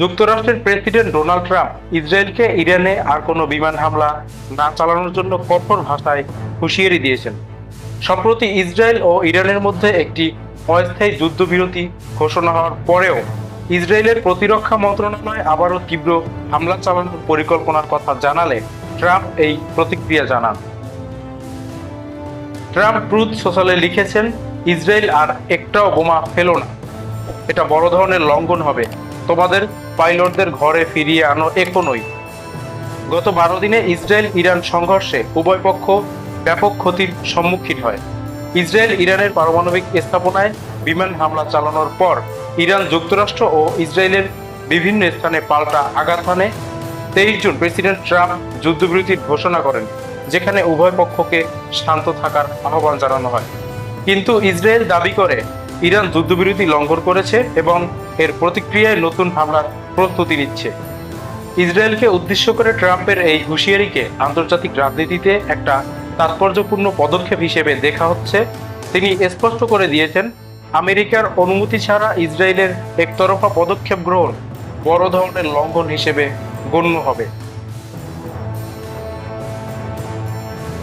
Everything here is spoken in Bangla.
যুক্তরাষ্ট্রের প্রেসিডেন্ট ডোনাল্ড ট্রাম্প ইসরায়েলকে ইরানে আর কোনো বিমান হামলা না চালানোর জন্য কঠোর ভাষায় হুঁশিয়ারি দিয়েছেন। সম্প্রতি ইসরায়েল ও ইরানের মধ্যে একটি অস্থায়ী যুদ্ধবিরতি ঘোষণা হওয়ার পরেও ইসরায়েলের প্রতিরক্ষা মন্ত্রণালয় আবারও তীব্র হামলা চালানোর পরিকল্পনার কথা জানালে ট্রাম্প এই প্রতিক্রিয়া জানান। ট্রাম্প ট্রুথ সোশ্যালে লিখেছেন, ইসরায়েল আর একটাও বোমা ফেলো না। এটা বড় ধরনের লঙ্ঘন হবে। তোমাদের পাইলটদের ঘরে ফিরিয়ে আনো এখনই। গত বারো দিনে ইসরায়েল ইরান সংঘর্ষে উভয় পক্ষ ব্যাপক ক্ষতির সম্মুখীন হয়। ইসরায়েল ইরানের পারমাণবিক স্থাপনায় বিমান হামলা চালানোর পর ইরান যুক্তরাষ্ট্র ও ইসরায়েলের বিভিন্ন স্থানে পাল্টা আঘাত হানে। তেইশ জুন প্রেসিডেন্ট ট্রাম্প যুদ্ধবিরতির ঘোষণা করেন, যেখানে উভয় পক্ষকে শান্ত থাকার আহ্বান জানানো হয়। কিন্তু ইসরায়েল দাবি করে ইরান যুদ্ধবিরতি লঙ্ঘন করেছে এবং এর প্রতিক্রিয়ায় নতুন হামলার প্রস্তুতি নিচ্ছে। ইসরায়েলকে উদ্দেশ্য করে ট্রাম্পের এই হুঁশিয়ারিকে আন্তর্জাতিক রাজনীতিতে একটা তাৎপর্যপূর্ণ পদক্ষেপ হিসেবে দেখা হচ্ছে। তিনি স্পষ্ট করে দিয়েছেন, আমেরিকার অনুমতি ছাড়া ইসরায়েলের একতরফা পদক্ষেপ গ্রহণ বড় ধরনের লঙ্ঘন হিসেবে গণ্য হবে।